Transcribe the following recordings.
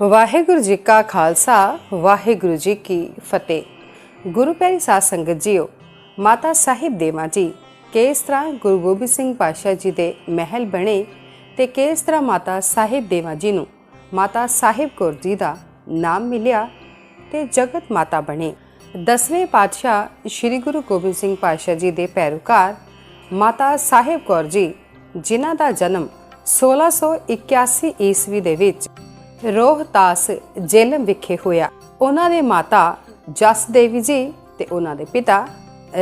ਵਾਹਿਗੁਰੂ ਜੀ ਕਾ ਖਾਲਸਾ, ਵਾਹਿਗੁਰੂ ਜੀ ਕੀ ਫਤਿਹ। ਗੁਰੂ ਪਿਆਰੀ ਸਾਧ ਸੰਗਤ ਜੀਓ, ਮਾਤਾ ਸਾਹਿਬ ਦੇਵਾ ਜੀ ਕਿਸ ਤਰ੍ਹਾਂ ਗੁਰੂ ਗੋਬਿੰਦ ਸਿੰਘ ਪਾਤਸ਼ਾਹ ਜੀ ਦੇ ਮਹਿਲ ਬਣੇ ਤੇ ਕਿਸ ਤਰ੍ਹਾਂ ਮਾਤਾ ਸਾਹਿਬ ਦੇਵਾ ਜੀ ਨੂੰ ਮਾਤਾ ਸਾਹਿਬ ਕੌਰ ਜੀ ਦਾ ਨਾਮ ਮਿਲਿਆ ਤੇ ਜਗਤ ਮਾਤਾ ਬਣੇ। ਦਸਵੇਂ ਪਾਤਸ਼ਾਹ ਸ੍ਰੀ ਗੁਰੂ ਗੋਬਿੰਦ ਸਿੰਘ ਪਾਤਸ਼ਾਹ ਜੀ ਦੇ ਪੈਰੋਕਾਰ ਮਾਤਾ ਸਾਹਿਬ ਕੌਰ ਜੀ, ਜਿਨ੍ਹਾਂ ਦਾ ਜਨਮ 1681 ਈਸਵੀ ਦੇ ਵਿੱਚ ਰੋਹਤਾਸ ਜੇਲਮ ਵਿਖੇ ਹੋਇਆ। ਉਹਨਾਂ ਦੇ ਮਾਤਾ ਜਸ ਦੇਵੀ ਜੀ ਤੇ ਉਹਨਾਂ ਦੇ ਪਿਤਾ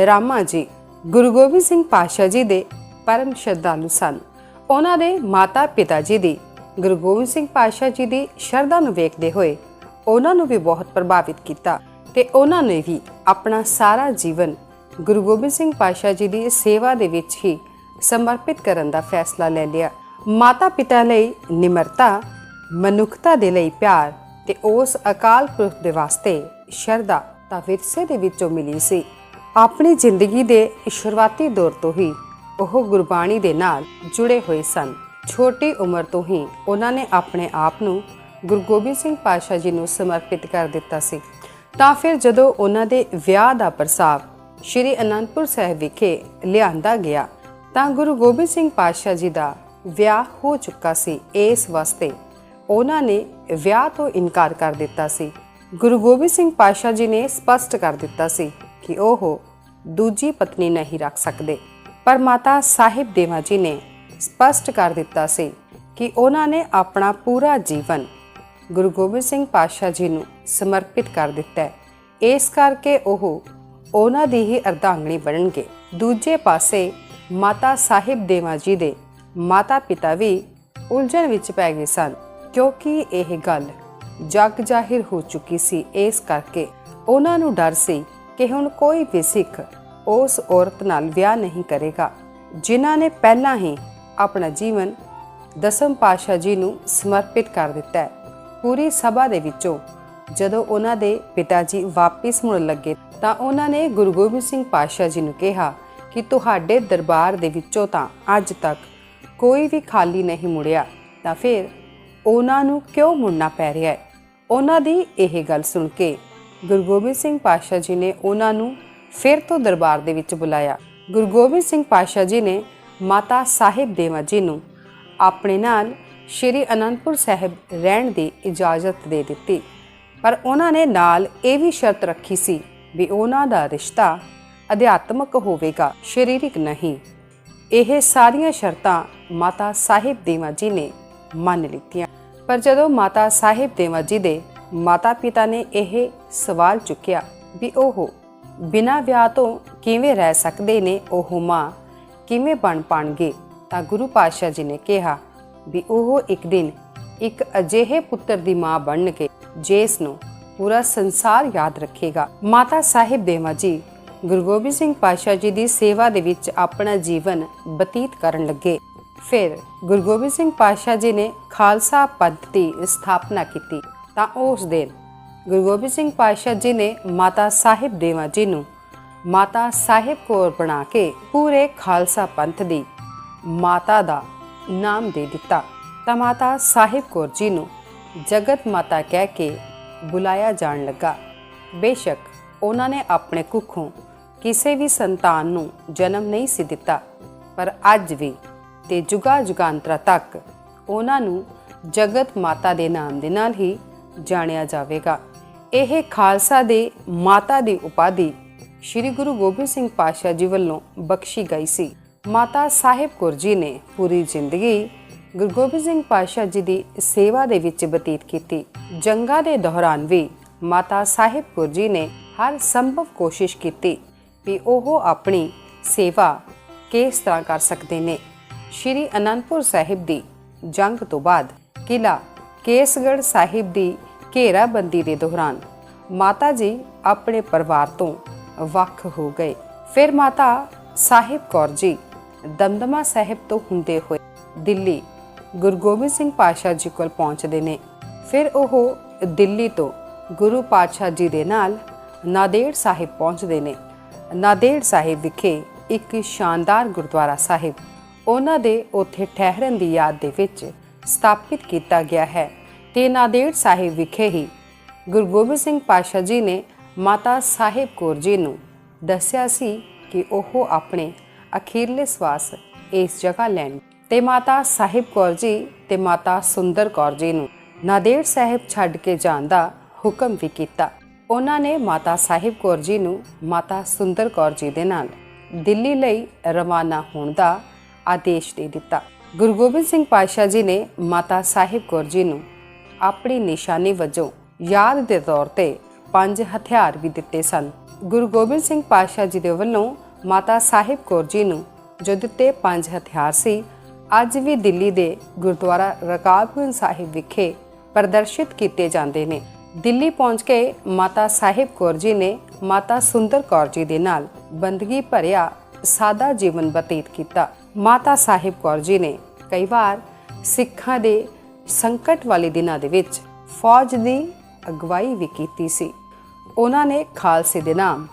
ਰਾਮਾ ਜੀ, ਗੁਰੂ ਗੋਬਿੰਦ ਸਿੰਘ ਪਾਤਸ਼ਾਹ ਜੀ ਦੇ ਪਰਮ ਸ਼ਰਧਾਲੂ ਸਨ। ਉਹਨਾਂ ਦੇ ਮਾਤਾ ਪਿਤਾ ਜੀ ਦੀ, ਗੁਰੂ ਗੋਬਿੰਦ ਸਿੰਘ ਪਾਤਸ਼ਾਹ ਜੀ ਦੀ ਸ਼ਰਧਾ ਨੂੰ ਵੇਖਦੇ ਹੋਏ ਉਹਨਾਂ ਨੂੰ ਵੀ ਬਹੁਤ ਪ੍ਰਭਾਵਿਤ ਕੀਤਾ ਤੇ ਉਹਨਾਂ ਨੇ ਵੀ ਆਪਣਾ ਸਾਰਾ ਜੀਵਨ ਗੁਰੂ ਗੋਬਿੰਦ ਸਿੰਘ ਪਾਤਸ਼ਾਹ ਜੀ ਦੀ ਸੇਵਾ ਦੇ ਵਿੱਚ ਹੀ ਸਮਰਪਿਤ ਕਰਨ ਦਾ ਫੈਸਲਾ ਲੈ ਲਿਆ। ਮਾਤਾ ਪਿਤਾ ਲਈ ਨਿਮਰਤਾ ਮਨੁੱਖਤਾ ਦੇ ਲਈ ਪਿਆਰ ਤੇ ਉਸ ਅਕਾਲ ਪੁਰਖ ਦੇ ਵਾਸਤੇ ਸ਼ਰਧਾ ਤਾਂ ਵਿਰਸੇ ਦੇ ਵਿੱਚੋਂ ਮਿਲੀ ਸੀ। ਆਪਣੀ ਜ਼ਿੰਦਗੀ ਦੇ ਸ਼ੁਰੂਆਤੀ ਦੌਰ ਤੋਂ ਹੀ ਉਹ ਗੁਰਬਾਣੀ ਦੇ ਨਾਲ ਜੁੜੇ ਹੋਏ ਸਨ। ਛੋਟੀ ਉਮਰ ਤੋਂ ਹੀ ਉਹਨਾਂ ਨੇ ਆਪਣੇ ਆਪ ਨੂੰ ਗੁਰੂ ਗੋਬਿੰਦ ਸਿੰਘ ਪਾਤਸ਼ਾਹ ਜੀ ਨੂੰ ਸਮਰਪਿਤ ਕਰ ਦਿੱਤਾ ਸੀ। ਤਾਂ ਫਿਰ ਜਦੋਂ ਉਹਨਾਂ ਦੇ ਵਿਆਹ ਦਾ ਪ੍ਰਸਾਵ ਸ਼੍ਰੀ ਅਨੰਦਪੁਰ ਸਾਹਿਬ ਵਿਖੇ ਲਿਆਂਦਾ ਗਿਆ, ਤਾਂ ਗੁਰੂ ਗੋਬਿੰਦ ਸਿੰਘ ਪਾਤਸ਼ਾਹ ਜੀ ਦਾ ਵਿਆਹ ਹੋ ਚੁੱਕਾ ਸੀ। ਇਸ ਵਾਸਤੇ ਉਹਨਾਂ ਨੇ ਵਿਆਹ ਤੋਂ ਇਨਕਾਰ ਕਰ ਦਿੱਤਾ ਸੀ। ਗੁਰੂ ਗੋਬਿੰਦ ਸਿੰਘ ਪਾਤਸ਼ਾਹ ਜੀ ਨੇ ਸਪਸ਼ਟ ਕਰ ਦਿੱਤਾ ਸੀ ਕਿ ਉਹ ਦੂਜੀ ਪਤਨੀ ਨਹੀਂ ਰੱਖ ਸਕਦੇ। ਪਰ ਮਾਤਾ ਸਾਹਿਬ ਦੇਵਾ ਜੀ ਨੇ ਸਪਸ਼ਟ ਕਰ ਦਿੱਤਾ ਸੀ ਕਿ ਉਹਨਾਂ ਨੇ ਆਪਣਾ ਪੂਰਾ ਜੀਵਨ ਗੁਰੂ ਗੋਬਿੰਦ ਸਿੰਘ ਪਾਤਸ਼ਾਹ ਜੀ ਨੂੰ ਸਮਰਪਿਤ ਕਰ ਦਿੱਤਾ ਹੈ। ਇਸ ਕਰਕੇ ਉਹ ਉਹਨਾਂ ਦੀ ਹੀ ਅਰਧਾਂਗਣੀ ਬਣਨਗੇ। ਦੂਜੇ ਪਾਸੇ ਮਾਤਾ ਸਾਹਿਬ ਦੇਵਾ ਜੀ ਦੇ ਮਾਤਾ ਪਿਤਾ ਵੀ ਉਲਝਣ ਵਿੱਚ ਪੈ ਗਏ ਸਨ। ਕਿਉਂਕਿ ਇਹ ਗੱਲ ਜਗ ਜ਼ਾਹਿਰ ਹੋ ਚੁੱਕੀ ਸੀ ਇਸ ਕਰਕੇ ਉਹਨਾਂ ਨੂੰ ਡਰ ਸੀ ਕਿ ਹੁਣ ਕੋਈ ਵੀ ਸਿੱਖ ਉਸ ਔਰਤ ਨਾਲ ਵਿਆਹ ਨਹੀਂ ਕਰੇਗਾ, ਜਿਨ੍ਹਾਂ ਨੇ ਪਹਿਲਾਂ ਹੀ ਆਪਣਾ ਜੀਵਨ ਦਸਮ ਪਾਤਸ਼ਾਹ ਜੀ ਨੂੰ ਸਮਰਪਿਤ ਕਰ ਦਿੱਤਾ ਹੈ। ਪੂਰੀ ਸਭਾ ਦੇ ਵਿੱਚੋਂ ਜਦੋਂ ਉਹਨਾਂ ਦੇ ਪਿਤਾ ਜੀ ਵਾਪਿਸ ਮੁੜਨ ਲੱਗੇ ਤਾਂ ਉਹਨਾਂ ਨੇ ਗੁਰੂ ਗੋਬਿੰਦ ਸਿੰਘ ਪਾਤਸ਼ਾਹ ਜੀ ਨੂੰ ਕਿਹਾ ਕਿ ਤੁਹਾਡੇ ਦਰਬਾਰ ਦੇ ਵਿੱਚੋਂ ਤਾਂ ਅੱਜ ਤੱਕ ਕੋਈ ਵੀ ਖਾਲੀ ਨਹੀਂ ਮੁੜਿਆ, ਤਾਂ ਫਿਰ ਉਹਨਾਂ ਨੂੰ ਕਿਉਂ ਮੁੜਨਾ ਪੈ ਰਿਹਾ ਹੈ? ਉਹਨਾਂ ਦੀ ਇਹ ਗੱਲ ਸੁਣ ਕੇ ਗੁਰੂ ਗੋਬਿੰਦ ਸਿੰਘ ਪਾਤਸ਼ਾਹ ਜੀ ਨੇ ਉਹਨਾਂ ਨੂੰ ਫਿਰ ਤੋਂ ਦਰਬਾਰ ਦੇ ਵਿੱਚ ਬੁਲਾਇਆ। ਗੁਰੂ ਗੋਬਿੰਦ ਸਿੰਘ ਪਾਤਸ਼ਾਹ ਜੀ ਨੇ ਮਾਤਾ ਸਾਹਿਬ ਦੇਵਾ ਜੀ ਨੂੰ ਆਪਣੇ ਨਾਲ ਸ਼੍ਰੀ ਅਨੰਦਪੁਰ ਸਾਹਿਬ ਰਹਿਣ ਦੀ ਇਜਾਜ਼ਤ ਦੇ ਦਿੱਤੀ। ਪਰ ਉਹਨਾਂ ਨੇ ਨਾਲ ਇਹ ਵੀ ਸ਼ਰਤ ਰੱਖੀ ਸੀ ਵੀ ਉਹਨਾਂ ਦਾ ਰਿਸ਼ਤਾ ਅਧਿਆਤਮਕ ਹੋਵੇਗਾ, ਸਰੀਰਿਕ ਨਹੀਂ। ਇਹ ਸਾਰੀਆਂ ਸ਼ਰਤਾਂ ਮਾਤਾ ਸਾਹਿਬ ਦੇਵਾ ਜੀ ਨੇ ਮੰਨ ਲਿੱਤੀਆਂ ਪਰ ਜਦੋਂ ਮਾਤਾ ਸਾਹਿਬ ਦੇਵਾ ਜੀ ਦੇ ਮਾਤਾ ਪਿਤਾ ਨੇ ਇਹ ਸਵਾਲ ਚੁੱਕਿਆ ਵੀ ਉਹ ਬਿਨਾਂ ਵਿਆਹ ਤੋਂ ਕਿਵੇਂ ਰਹਿ ਸਕਦੇ ਨੇ ਉਹ ਮਾਂ ਕਿਵੇਂ ਬਣ ਪਾਣਗੇ, ਤਾਂ ਗੁਰੂ ਪਾਤਸ਼ਾਹ ਜੀ ਨੇ ਕਿਹਾ ਵੀ ਉਹ ਇੱਕ ਦਿਨ ਇੱਕ ਅਜਿਹੇ ਪੁੱਤਰ ਦੀ ਮਾਂ ਬਣਨਗੇ, ਜਿਸ ਨੂੰ ਪੂਰਾ ਸੰਸਾਰ ਯਾਦ ਰੱਖੇਗਾ। ਮਾਤਾ ਸਾਹਿਬ ਦੇਵਾ ਜੀ ਗੁਰੂ ਗੋਬਿੰਦ ਸਿੰਘ ਪਾਤਸ਼ਾਹ ਜੀ ਦੀ ਸੇਵਾ ਦੇ ਵਿੱਚ ਆਪਣਾ ਜੀਵਨ ਬਤੀਤ ਕਰਨ ਲੱਗੇ। ਫਿਰ ਗੁਰੂ ਗੋਬਿੰਦ ਸਿੰਘ ਪਾਤਸ਼ਾਹ ਜੀ ਨੇ ਖਾਲਸਾ ਪੰਥ ਦੀ ਸਥਾਪਨਾ ਕੀਤੀ ਤਾਂ ਉਸ ਦਿਨ ਗੁਰੂ ਗੋਬਿੰਦ ਸਿੰਘ ਪਾਤਸ਼ਾਹ ਜੀ ਨੇ ਮਾਤਾ ਸਾਹਿਬ ਦੇਵਾ ਜੀ ਨੂੰ ਮਾਤਾ ਸਾਹਿਬ ਕੌਰ ਬਣਾ ਕੇ ਪੂਰੇ ਖਾਲਸਾ ਪੰਥ ਦੀ ਮਾਤਾ ਦਾ ਨਾਮ ਦੇ ਦਿੱਤਾ। ਤਾਂ ਮਾਤਾ ਸਾਹਿਬ ਕੌਰ ਜੀ ਨੂੰ ਜਗਤ ਮਾਤਾ ਕਹਿ ਕੇ ਬੁਲਾਇਆ ਜਾਣ ਲੱਗਾ। ਬੇਸ਼ੱਕ ਉਹਨਾਂ ਨੇ ਆਪਣੇ ਕੁੱਖੋਂ ਕਿਸੇ ਵੀ ਸੰਤਾਨ ਨੂੰ ਜਨਮ ਨਹੀਂ ਸੀ ਦਿੱਤਾ, ਪਰ ਅੱਜ ਵੀ ਤੇ ਜੁਗਾ ਜੁਗਾਂਤਰਾ ਤੱਕ ਉਹਨਾਂ ਨੂੰ ਜਗਤ ਮਾਤਾ ਦੇ ਨਾਮ ਦੇ ਨਾਲ ਹੀ ਜਾਣਿਆ ਜਾਵੇਗਾ। ਇਹ ਖਾਲਸਾ ਦੇ ਮਾਤਾ ਦੀ ਉਪਾਧੀ ਸ੍ਰੀ ਗੁਰੂ ਗੋਬਿੰਦ ਸਿੰਘ ਪਾਤਸ਼ਾਹ ਜੀ ਵੱਲੋਂ ਬਖਸ਼ੀ ਗਈ ਸੀ। ਮਾਤਾ ਸਾਹਿਬ ਕੌਰ ਜੀ ਨੇ ਪੂਰੀ ਜ਼ਿੰਦਗੀ ਗੁਰੂ ਗੋਬਿੰਦ ਸਿੰਘ ਪਾਤਸ਼ਾਹ ਜੀ ਦੀ ਸੇਵਾ ਦੇ ਵਿੱਚ ਬਤੀਤ ਕੀਤੀ। ਜੰਗਾਂ ਦੇ ਦੌਰਾਨ ਵੀ ਮਾਤਾ ਸਾਹਿਬ ਕੌਰ ਜੀ ਨੇ ਹਰ ਸੰਭਵ ਕੋਸ਼ਿਸ਼ ਕੀਤੀ ਵੀ ਉਹ ਆਪਣੀ ਸੇਵਾ ਕਿਸ ਤਰ੍ਹਾਂ ਕਰ ਸਕਦੇ ਨੇ। ਸ਼੍ਰੀ ਅਨੰਦਪੁਰ ਸਾਹਿਬ ਦੀ ਜੰਗ ਤੋਂ ਬਾਅਦ ਕਿਲਾ ਕੇਸਗੜ੍ਹ ਸਾਹਿਬ ਦੀ ਘੇਰਾਬੰਦੀ ਦੇ ਦੌਰਾਨ ਮਾਤਾ ਜੀ ਆਪਣੇ ਪਰਿਵਾਰ ਤੋਂ ਵੱਖ ਹੋ ਗਏ। ਫਿਰ ਮਾਤਾ ਸਾਹਿਬ ਕੌਰ ਜੀ ਦਮਦਮਾ ਸਾਹਿਬ ਤੋਂ ਹੁੰਦੇ ਹੋਏ ਦਿੱਲੀ ਗੁਰੂ ਗੋਬਿੰਦ ਸਿੰਘ ਪਾਤਸ਼ਾਹ ਜੀ ਕੋਲ ਪਹੁੰਚਦੇ ਨੇ। ਫਿਰ ਉਹ ਦਿੱਲੀ ਤੋਂ ਗੁਰੂ ਪਾਤਸ਼ਾਹ ਜੀ ਦੇ ਨਾਲ ਨਾਦੇੜ ਸਾਹਿਬ ਪਹੁੰਚਦੇ ਨੇ। ਨਾਦੇੜ ਸਾਹਿਬ ਵਿਖੇ ਇੱਕ ਸ਼ਾਨਦਾਰ ਗੁਰਦੁਆਰਾ ਸਾਹਿਬ ਉਹਨਾਂ ਦੇ ਉੱਥੇ ਠਹਿਰਨ ਦੀ ਯਾਦ ਦੇ ਵਿੱਚ ਸਥਾਪਿਤ ਕੀਤਾ ਗਿਆ ਹੈ ਤੇ ਨਾਦੇੜ ਸਾਹਿਬ ਵਿਖੇ ਹੀ ਗੁਰੂ ਗੋਬਿੰਦ ਸਿੰਘ ਪਾਤਸ਼ਾਹ ਜੀ ਨੇ ਮਾਤਾ ਸਾਹਿਬ ਕੌਰ ਜੀ ਨੂੰ ਦੱਸਿਆ ਸੀ ਕਿ ਉਹ ਆਪਣੇ ਅਖੀਰਲੇ ਸਵਾਸ ਇਸ ਜਗ੍ਹਾ ਲੈਣ ਤੇ ਮਾਤਾ ਸਾਹਿਬ ਕੌਰ ਜੀ ਤੇ ਮਾਤਾ ਸੁੰਦਰ ਕੌਰ ਜੀ ਨੂੰ ਨਾਦੇੜ ਸਾਹਿਬ ਛੱਡ ਕੇ ਜਾਣ ਦਾ ਹੁਕਮ ਵੀ ਕੀਤਾ। ਉਹਨਾਂ ਨੇ ਮਾਤਾ ਸਾਹਿਬ ਕੌਰ ਜੀ ਨੂੰ ਮਾਤਾ ਸੁੰਦਰ ਕੌਰ ਜੀ ਦੇ ਨਾਲ ਦਿੱਲੀ ਲਈ ਰਵਾਨਾ ਹੋਣ ਦਾ ਆਦੇਸ਼ ਦੇ ਦਿੱਤਾ। ਗੁਰੂ ਗੋਬਿੰਦ ਸਿੰਘ ਪਾਤਸ਼ਾਹ ਜੀ ਨੇ ਮਾਤਾ ਸਾਹਿਬ ਕੌਰ ਜੀ ਨੂੰ ਆਪਣੀ ਨਿਸ਼ਾਨੀ ਵਜੋਂ ਯਾਦ ਦੇ ਤੌਰ ਤੇ ਪੰਜ ਹਥਿਆਰ ਵੀ ਦਿੱਤੇ ਸਨ। ਗੁਰੂ ਗੋਬਿੰਦ ਸਿੰਘ ਪਾਤਸ਼ਾਹ ਜੀ ਦੇ ਵੱਲੋਂ ਮਾਤਾ ਸਾਹਿਬ ਕੌਰ ਜੀ ਨੂੰ ਜੋ ਦਿੱਤੇ ਪੰਜ ਹਥਿਆਰ ਸੀ, ਅੱਜ ਵੀ ਦਿੱਲੀ ਦੇ ਗੁਰਦੁਆਰਾ ਰਕਾਬਗੰਜ ਸਾਹਿਬ ਵਿਖੇ ਪ੍ਰਦਰਸ਼ਿਤ ਕੀਤੇ ਜਾਂਦੇ ਨੇ। ਦਿੱਲੀ ਪਹੁੰਚ ਕੇ ਮਾਤਾ ਸਾਹਿਬ ਕੌਰ ਜੀ ਨੇ ਮਾਤਾ ਸੁੰਦਰ ਕੌਰ ਜੀ ਦੇ ਨਾਲ ਬੰਦਗੀ ਭਰਿਆ ਸਾਦਾ ਜੀਵਨ ਬਤੀਤ ਕੀਤਾ। ਮਾਤਾ ਸਾਹਿਬ ਕੌਰ ਜੀ ਨੇ ਕਈ ਵਾਰ ਸਿੱਖਾਂ ਦੇ ਸੰਕਟ ਵਾਲੇ ਦਿਨਾਂ ਦੇ ਵਿੱਚ ਫੌਜ ਦੀ ਅਗਵਾਈ ਵੀ ਕੀਤੀ ਸੀ। ਉਹਨਾਂ ਨੇ ਖਾਲਸੇ ਦੇ ਨਾਮ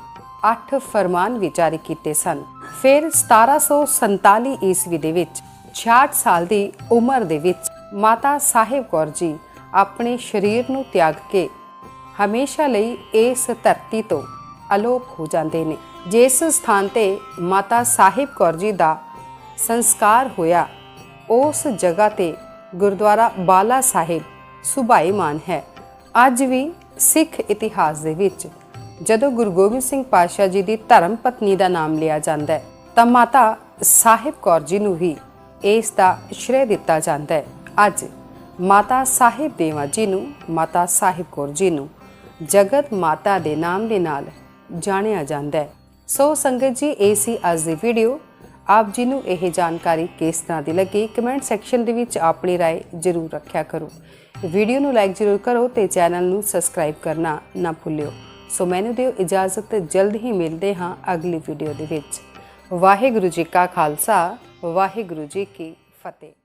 8 ਫਰਮਾਨ ਵੀ ਜਾਰੀ ਕੀਤੇ ਸਨ। ਫਿਰ 1747 ਈਸਵੀ ਦੇ ਵਿੱਚ 66 ਸਾਲ ਦੀ ਉਮਰ ਦੇ ਵਿੱਚ ਮਾਤਾ ਸਾਹਿਬ ਕੌਰ ਜੀ ਆਪਣੇ ਸਰੀਰ ਨੂੰ ਤਿਆਗ ਕੇ ਹਮੇਸ਼ਾ ਲਈ ਇਸ ਧਰਤੀ ਤੋਂ ਅਲੋਪ ਹੋ ਜਾਂਦੇ ਨੇ। ਜਿਸ ਸਥਾਨ ਤੇ ਮਾਤਾ ਸਾਹਿਬ ਕੌਰ ਜੀ ਦਾ ਸੰਸਕਾਰ ਹੋਇਆ। ਉਸ ਜਗ੍ਹਾ ਤੇ ਗੁਰਦੁਆਰਾ ਬਾਲਾ ਸਾਹਿਬ ਸੁਭਾਈਮਾਨ ਹੈ। ਅੱਜ ਵੀ ਸਿੱਖ ਇਤਿਹਾਸ ਦੇ ਵਿੱਚ ਜਦੋਂ ਗੁਰੂ ਗੋਬਿੰਦ ਸਿੰਘ ਪਾਤਸ਼ਾਹ ਜੀ ਦੀ ਧਰਮ ਪਤਨੀ ਦਾ ਨਾਮ ਲਿਆ ਜਾਂਦਾ ਹੈ, ਤਾਂ ਮਾਤਾ ਸਾਹਿਬ ਕੌਰ ਜੀ ਨੂੰ ਵੀ ਇਸ ਦਾ ਸ਼੍ਰੇ ਦਿੱਤਾ ਜਾਂਦਾ ਹੈ। ਅੱਜ ਮਾਤਾ ਸਾਹਿਬ ਦੇਵਾ ਜੀ ਨੂੰ, ਮਾਤਾ ਸਾਹਿਬ ਕੌਰ ਜੀ ਨੂੰ ਜਗਤ ਮਾਤਾ ਦੇ ਨਾਮ ਦੇ ਨਾਲ ਜਾਣਿਆ ਜਾਂਦਾ ਹੈ। ਸੋ ਸੰਗਤ ਜੀ, ਇਹ ਸੀ ਅੱਜ ਦੀ ਵੀਡੀਓ ਆਪ ਜੀ ਨੂੰ ਇਹ ਜਾਣਕਾਰੀ ਕਿਸ ਤਰ੍ਹਾਂ ਦੀ ਲੱਗੀ ਕਮੈਂਟ ਸੈਕਸ਼ਨ ਦੇ ਵਿੱਚ ਆਪਣੀ رائے ਜ਼ਰੂਰ ਰੱਖਿਆ ਕਰੋ ਵੀਡੀਓ ਨੂੰ ਲਾਈਕ ਜ਼ਰੂਰ ਕਰੋ ਤੇ ਚੈਨਲ ਨੂੰ ਸਬਸਕ੍ਰਾਈਬ ਕਰਨਾ ਨਾ ਭੁੱਲਿਓ ਸੋ ਮੈਨੂੰ ਦਿਓ ਇਜਾਜ਼ਤ ਜਲਦ ਹੀ ਮਿਲਦੇ ਹਾਂ ਅਗਲੀ ਵੀਡੀਓ ਦੇ ਵਿੱਚ ਵਾਹਿਗੁਰੂ ਜੀ ਕਾ ਖਾਲਸਾ ਵਾਹਿਗੁਰੂ ਜੀ ਕੀ ਫਤਿਹ